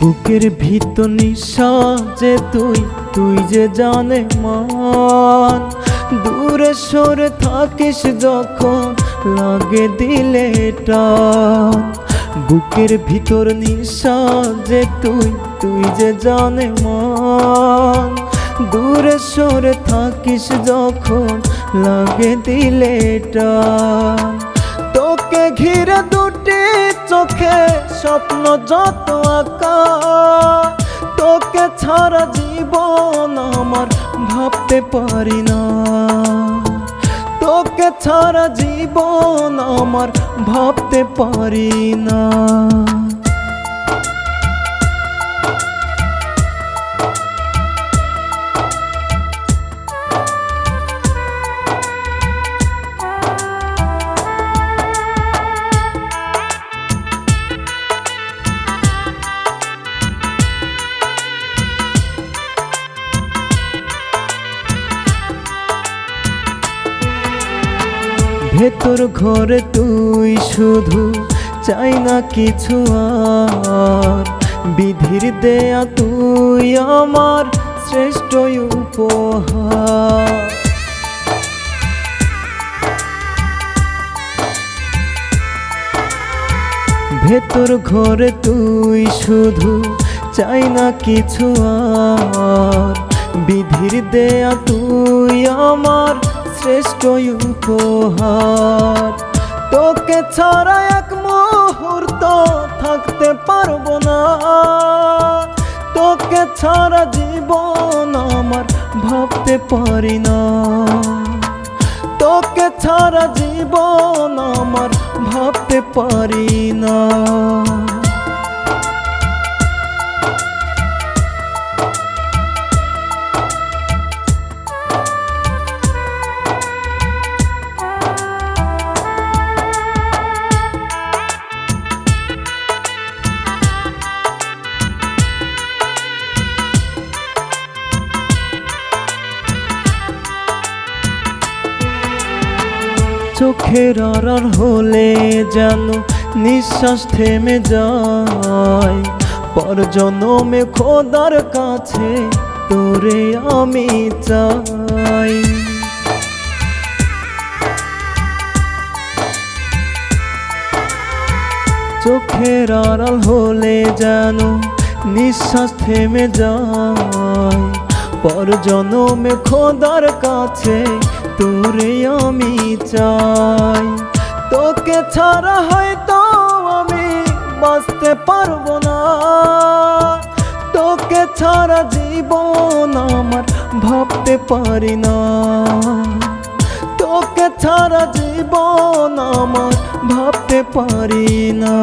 বুকের ভিতর নিঃশ্বাসে তুই তুই যে জানে মান। দূরে সরে থাকিস যখন লাগে দিলে বুকের ভিতর নিঃশ্বাসে তুই তুই যে জানে মান। দূরে সরে থাকিস যখন লাগে দিলে তোকে ঘিরে দুটি চোখে স্বপ্ন যত আঁকা, তোকে ছাড়া জীবন আমার ভাবতে পারি না। তোকে ছাড়া জীবন আমার ভাবতে পারি না। ভেতর ঘরে তুই শুধু চাই না কিছু আর। বিধির দেয়া তুই আমার শ্রেষ্ঠ উপহার। ভেতর ঘরে তুই শুধু চাই না কিছু আর। বিধির দেয়া তুই আমার শ্রেষ্ঠ উপহার। তোকে ছাড়া এক মুহূর্ত থাকতে পারব না। তোকে ছাড়া জীবন আমার ভাবতে পারি না। তোকে ছাড়া জীবন আমার ভাবতে পারি না। চোখের আড়ার হলে যেন নিঃশ্বাস থেমে যায়। পর জনমে খোদার কাছে তোরে আমি চাই। চোখের আড়াল হলে যেন নিঃশ্বাস থেমে যায়। পর জনমে খোদার কাছে তোরে আমি চাই। তোকে ছাড়া হয়তো আমি বাঁচতে পারব না। তোকে ছাড়া জীবন আমার ভাবতে পারি না। তোকে ছাড়া জীবন আমার ভাবতে পারি না।